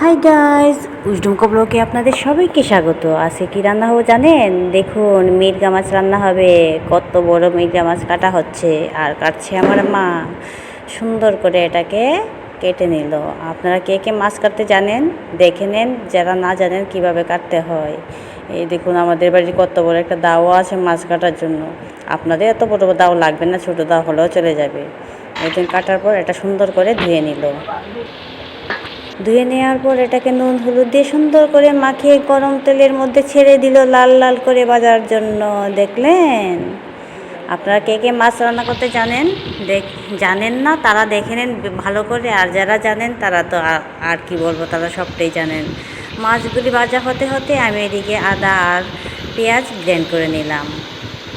Hi guys উজডুম ব্লকে আপনাদের সবাইকে স্বাগত। আজকে কি রান্না হবে জানেন? দেখুন, মির্গা মাছ রান্না হবে। কত বড় মির্গা মাছ কাটা হচ্ছে। আর কাটছে আমার মা। সুন্দর করে এটাকে কেটে নিল। আপনারা কে কে মাছ কাটতে জানেন? দেখে নেন। যারা না জানেন কীভাবে কাটতে হয়। এই দেখুন, আমাদের বাড়ির কত বড় একটা দাও আছে মাছ কাটার জন্য। আপনাদের এত বড় দাও লাগবে না, ছোটো দাও হলেও চলে যাবে। একদিন কাটার পর এটা সুন্দর করে ধুয়ে নিল। ধুয়ে নেওয়ার পর এটাকে নুন, হলুদ দিয়ে সুন্দর করে মাখিয়ে গরম তেলের মধ্যে ছেড়ে দিল লাল লাল করে বাজার জন্য। দেখলেন? আপনারা কে কে মাছ রান্না করতে জানেন? দেখ, জানেন না, তারা দেখে নেন ভালো করে। আর যারা জানেন, তারা তো আর কি বলব, তারা সবটাই জানেন। মাছগুলি ভাজা হতে হতে আমি এদিকে আদা আর পেঁয়াজ ব্লেন্ড করে নিলাম।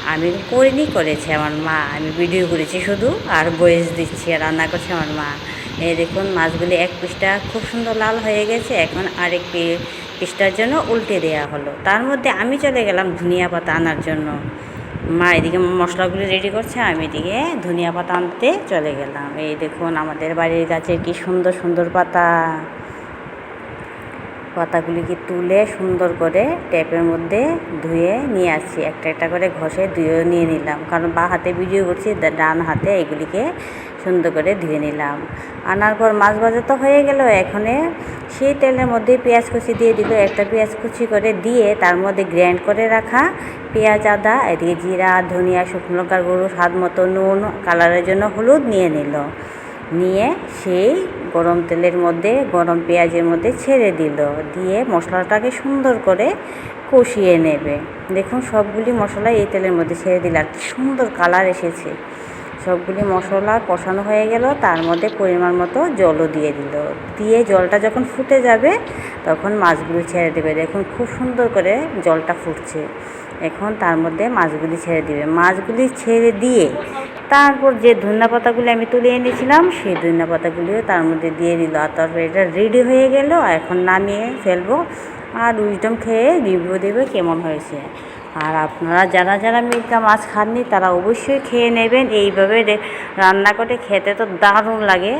আমি করিনি, করেছে আমার মা। আমি ভিডিও করেছি শুধু, আর বয়েস দিচ্ছি রান্না করছে আমার মা। এই দেখুন মাছগুলি এক পিসটা খুব সুন্দর লাল হয়ে গেছে, এখন আরেক পিসটার জন্য উল্টে দেয়া হলো। তার মধ্যে আমি চলে গেলাম ধনিয়া পাতা আনার জন্য। মা এদিকে মশলাগুলি রেডি করছে, আমি এদিকে ধনিয়া পাতা আনতে চলে গেলাম। এই দেখুন আমাদের বাড়ির গাছের কি সুন্দর সুন্দর পাতা। পাতাগুলিকে তুলে সুন্দর করে ট্যাপের মধ্যে ধুয়ে নিয়ে আসছি। একটা একটা করে ঘষে ধুয়েও নিয়ে নিলাম। কারণ বা হাতে ভিডিও করছি ডান হাতে এগুলিকে সুন্দর করে ধুয়ে নিলাম। আনার পর মাছ ভাজা তো হয়ে গেল, এখানে সেই তেলের মধ্যে পেঁয়াজ কুচি দিয়ে দিল। একটা পেঁয়াজ কুচি করে দিয়ে তার মধ্যে গ্র্যান্ড করে রাখা পেঁয়াজ, আদা, এদিকে জিরা, ধনিয়া, শুকনো লঙ্কার গুঁড়ো, স্বাদ মতো নুন, কালারের জন্য হলুদ নিয়ে নিল। নিয়ে সেই গরম তেলের মধ্যে, গরম পেঁয়াজের মধ্যে ছেড়ে দিল। দিয়ে মশলাটাকে সুন্দর করে কষিয়ে নেবে। দেখুন, সবগুলি মশলা এই তেলের মধ্যে ছেড়ে দিল। আর কি সুন্দর কালার এসেছে। সবগুলি মশলা কষানো হয়ে গেল। তার মধ্যে পরিমাণ মতো জলও দিয়ে দিল। দিয়ে জলটা যখন ফুটে যাবে, তখন মাছগুলি ছেড়ে দেবে। দেখুন, খুব সুন্দর করে জলটা ফুটছে। এখন তার মধ্যে মাছগুলি ছেড়ে দিবে। মাছগুলি ছেড়ে দিয়ে তারপর যে ধনিয়া পাতাগুলি আমি তুলে এনেছিলাম, সেই ধনিয়া পাতাগুলিও তার মধ্যে দিয়ে দিল। আর তারপর এটা রেডি হয়ে গেল এখন নামিয়ে ফেলব। আর উইজডম খেয়ে রিভিউ দেবে কেমন হয়েছে। আর আপনারা যারা যারা মির্গা মাছ খাননি, তারা অবশ্যই খেয়ে নেবেন। এইভাবে রান্না করে খেতে তো দারুণ লাগে।